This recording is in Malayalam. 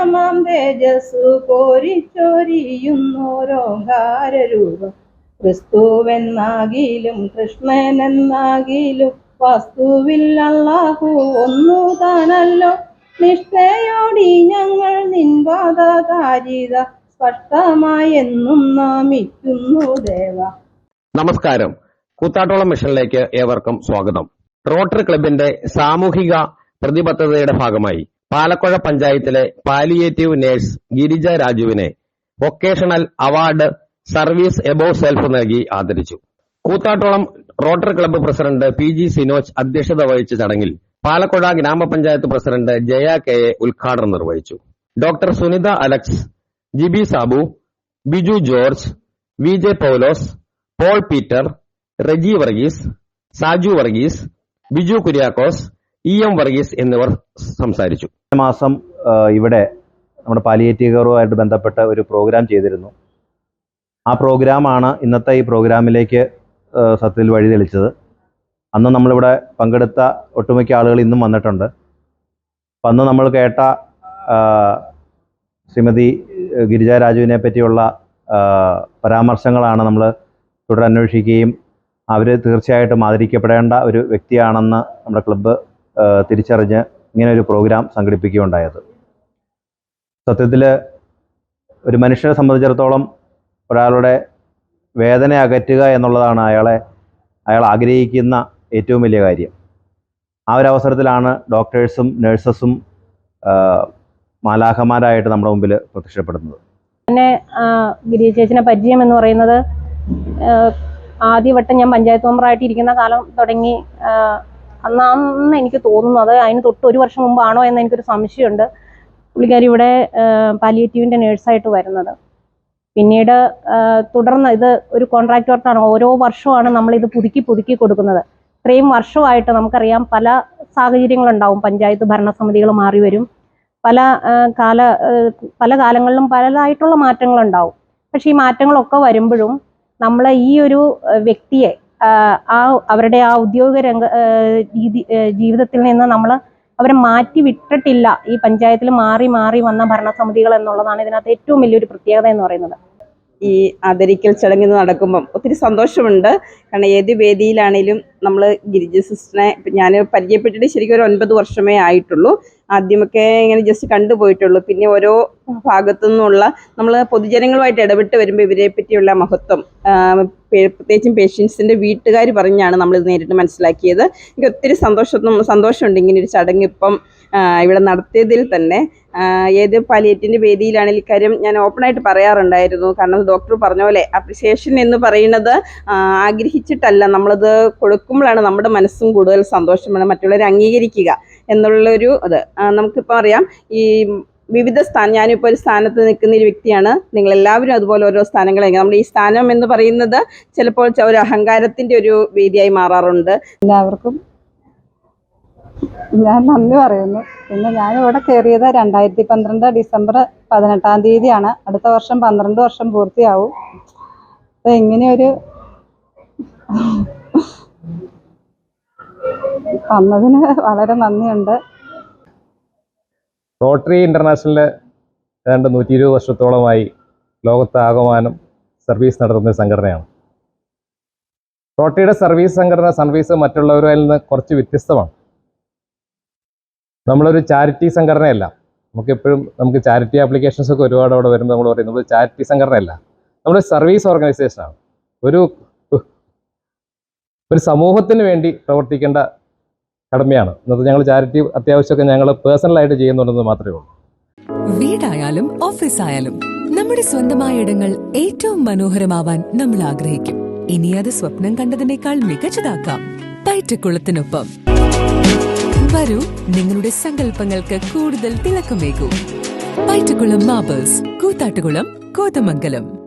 പരമം തേജസ്സു കോരിച്ചൊരിയുന്നോരോങ്കാരൂപം ക്രിസ്തുവെന്നാകിലും കൃഷ്ണനെന്നാകിലും വസ്തുവിൽ അള്ളാഹു ഒന്നു താനല്ലോ നിഷ്ഠയോടി ഞങ്ങൾ നിൻപാദാരിത സ്പഷ്ടമായെന്നും നാമിക്കുന്നു ദേവ. നമസ്കാരം. കൂത്താട്ടോളം മിഷനിലേക്ക് ഏവർക്കും സ്വാഗതം. റോട്ടറി ക്ലബിന്റെ സാമൂഹിക പ്രതിബദ്ധതയുടെ ഭാഗമായി പാലക്കുഴ പഞ്ചായത്തിലെ palliative nurse Girija രാജുവിനെ vocational award service above self നൽകി ആദരിച്ചു. Koothattukulam rotary club president P G Sinoj അധ്യക്ഷത വഹിച്ച ചടങ്ങിൽ പാലക്കുഴ ഗ്രാമപഞ്ചായത്ത് പ്രസിഡന്റ് ജയ കെ എ ഉദ്ഘാടനം നിർവഹിച്ചു. Doctor Sunitha Alex Jibi Sabu Biju George V J Paulose Paul Peter Reji Varghese Saju Varghese Biju Kuriakose E. M. Varghese എന്നിവർ സംസാരിച്ചു. മാസം ഇവിടെ നമ്മുടെ പാലിയേറ്റീവ് കെയറുമായിട്ട് ബന്ധപ്പെട്ട ഒരു പ്രോഗ്രാം ചെയ്തിരുന്നു. ആ പ്രോഗ്രാമാണ് ഇന്നത്തെ ഈ പ്രോഗ്രാമിലേക്ക് സത്യത്തിൽ വഴി തെളിച്ചത്. അന്ന് നമ്മളിവിടെ പങ്കെടുത്ത ഒട്ടുമിക്ക ആളുകൾ ഇന്നും വന്നിട്ടുണ്ട്. അപ്പം അന്ന് നമ്മൾ കേട്ട ശ്രീമതി ഗിരിജ രാജുവിനെ പറ്റിയുള്ള പരാമർശങ്ങളാണ് നമ്മൾ തുടരന്വേഷിക്കുകയും അവർ തീർച്ചയായിട്ടും ആദരിക്കപ്പെടേണ്ട ഒരു വ്യക്തിയാണെന്ന് നമ്മുടെ ക്ലബ്ബ് തിരിച്ചറിഞ്ഞ് ഇങ്ങനെ ഒരു പ്രോഗ്രാം സംഘടിപ്പിക്കുകയുണ്ടായത്. സത്യത്തിൽ ഒരു മനുഷ്യനെ സംബന്ധിച്ചിടത്തോളം ഒരാളുടെ വേദന അകറ്റുക എന്നുള്ളതാണ് അയാളെ അയാൾ ആഗ്രഹിക്കുന്ന ഏറ്റവും വലിയ കാര്യം. ആ ഒരു അവസരത്തിലാണ് ഡോക്ടേഴ്സും നഴ്സസും മാലാഖമാരായിട്ട് നമ്മുടെ മുമ്പിൽ പ്രത്യക്ഷപ്പെടുന്നത്. പിന്നെ ഗിരിജ ചേച്ചിനെ പരിചയം എന്ന് പറയുന്നത് ആദ്യവട്ടം ഞാൻ പഞ്ചായത്ത് മെമ്പറായിട്ട് ഇരിക്കുന്ന കാലം തുടങ്ങി അന്നാന്ന് എനിക്ക് തോന്നുന്നത് അതിന് തൊട്ട് ഒരു വർഷം മുമ്പാണോ എന്ന് എനിക്കൊരു സംശയമുണ്ട്. പുള്ളിക്കാരി ഇവിടെ പാലിയേറ്റീവിന്റെ നേഴ്സായിട്ട് വരുന്നത്. പിന്നീട് തുടർന്ന് ഇത് ഒരു കോൺട്രാക്ട് വർക്കാണ് ഓരോ വർഷമാണ് നമ്മൾ ഇത് പുതുക്കി പുതുക്കി കൊടുക്കുന്നത്. ഇത്രയും വർഷമായിട്ട് നമുക്കറിയാം പല സാഹചര്യങ്ങളുണ്ടാവും. പഞ്ചായത്ത് ഭരണസമിതികൾ മാറി വരും. പല കാല പല കാലങ്ങളിലും പലതായിട്ടുള്ള മാറ്റങ്ങളുണ്ടാവും. പക്ഷേ ഈ മാറ്റങ്ങളൊക്കെ വരുമ്പോഴും നമ്മളെ ഈ ഒരു വ്യക്തിയെ ആ, അവരുടെ ആ ഉദ്യോഗ രംഗ ജീവിതത്തിൽ നിന്ന് നമ്മൾ അവരെ മാറ്റി വിട്ടിട്ടില്ല. ഈ പഞ്ചായത്തിൽ മാറി മാറി വന്ന ഭരണസമിതികൾ എന്നുള്ളതാണ് ഇതിനകത്ത് ഏറ്റവും വലിയൊരു പ്രത്യേകത എന്ന് പറയുന്നത്. ഈ ആദരിക്കൽ ചടങ്ങ് നടക്കുമ്പം ഒത്തിരി സന്തോഷമുണ്ട്. കാരണം ഏത് വേദിയിലാണേലും നമ്മൾ ഗിരിജ സിസ്റ്ററിനെ ഞാൻ പരിചയപ്പെട്ടിട്ട് ശരിക്കും ഒരു ഒൻപത് വർഷമേ ആയിട്ടുള്ളൂ. ആദ്യമൊക്കെ ഇങ്ങനെ ജസ്റ്റ് കണ്ടുപോയിട്ടുള്ളൂ. പിന്നെ ഓരോ ഭാഗത്തു നിന്നുള്ള നമ്മൾ പൊതുജനങ്ങളുമായിട്ട് ഇടപെട്ട് വരുമ്പോൾ ഇവരെ പറ്റിയുള്ള മഹത്വം പ്രത്യേകിച്ചും പേഷ്യൻസിന്റെ വീട്ടുകാർ പറഞ്ഞാണ് നമ്മളിത് നേരിട്ട് മനസ്സിലാക്കിയത്. എനിക്ക് ഒത്തിരി സന്തോഷം സന്തോഷമുണ്ട് ഇങ്ങനെ ഒരു ചടങ്ങ് ഇപ്പം ഇവിടെ നടത്തിയതിൽ തന്നെ. ഏത് പാലിയേറ്റിന്റെ വേദിയിലാണ് ഇക്കാര്യം ഞാൻ ഓപ്പണായിട്ട് പറയാറുണ്ടായിരുന്നു. കാരണം ഡോക്ടർ പറഞ്ഞ പോലെ അപ്രിസിയേഷൻ എന്ന് പറയുന്നത് ആഗ്രഹിച്ചിട്ടല്ല. നമ്മളത് കൊടുക്കുമ്പോഴാണ് നമ്മുടെ മനസ്സും കൂടുതൽ സന്തോഷമാണ് മറ്റുള്ളവരെ അംഗീകരിക്കുക എന്നുള്ളൊരു അത് നമുക്കിപ്പോൾ അറിയാം ഈ വിവിധ സ്ഥാനം ഞാനിപ്പോൾ ഒരു സ്ഥാനത്ത് നിൽക്കുന്ന ഒരു വ്യക്തിയാണ്. നിങ്ങൾ എല്ലാവരും അതുപോലെ ഓരോ സ്ഥാനങ്ങളെ നമ്മുടെ ഈ സ്ഥാനം എന്ന് പറയുന്നത് ചിലപ്പോൾ ഒരു അഹങ്കാരത്തിന്റെ ഒരു വേദിയായി മാറാറുണ്ട്. എല്ലാവർക്കും ഞാൻ നന്ദി പറയുന്നു. പിന്നെ ഞാൻ ഇവിടെ കയറിയത് രണ്ടായിരത്തി പന്ത്രണ്ട് ഡിസംബർ പതിനെട്ടാം തീയതിയാണ്. അടുത്ത വർഷം പന്ത്രണ്ട് വർഷം പൂർത്തിയാവും. അപ്പൊ ഇങ്ങനെയൊരു തന്നതിന് വളരെ നന്ദിയുണ്ട്. റോട്ടറി ഇന്റർനാഷണൽ ഏതാണ്ട് നൂറ്റി ഇരുപത് വർഷത്തോളമായി ലോകത്താകമാനം സർവീസ് നടത്തുന്ന സംഘടനയാണ്. റോട്ടറിയുടെ സർവീസ് സംഘടന സർവീസ് മറ്റുള്ളവരിൽ നിന്ന് കുറച്ച് വ്യത്യസ്തമാണ്. നമ്മളൊരു ചാരിറ്റി സംഘടനയല്ല. നമുക്കെപ്പോഴും നമുക്ക് ചാരിറ്റി ആപ്ലിക്കേഷൻസ് ഒക്കെ ഒരുപാട് അവിടെ വരുമ്പോൾ നമ്മൾ പറയും നമ്മൾ ചാരിറ്റി സംഘടനയല്ല. നമ്മൾ സർവീസ് ഓർഗനൈസേഷനാണ് ഒരു ഒരു സമൂഹത്തിന് വേണ്ടി പ്രവർത്തിക്കേണ്ട കടമയാണ്. എന്നിട്ട് ഞങ്ങൾ ചാരിറ്റി അത്യാവശ്യമൊക്കെ ഞങ്ങൾ പേഴ്സണലായിട്ട് ചെയ്യുന്നുണ്ടെന്ന് മാത്രമേ ഉള്ളൂ. വീടായാലും ഓഫീസായാലും നമ്മുടെ സ്വന്തമായ ഇടങ്ങൾ ഏറ്റവും മനോഹരമാവാൻ നമ്മൾ ആഗ്രഹിക്കും. ഇനി അത് സ്വപ്നം കണ്ടതിനേക്കാൾ മികച്ചതാക്കാം. പയറ്റക്കുളത്തിനൊപ്പം വരൂ നിങ്ങളുടെ സങ്കല്പങ്ങൾക്ക് കൂടുതൽ തിളക്കമേകൂ. പയറ്റക്കുളം മാബേഴ്സ് കൂത്താട്ടുകുളം കോതമംഗലം.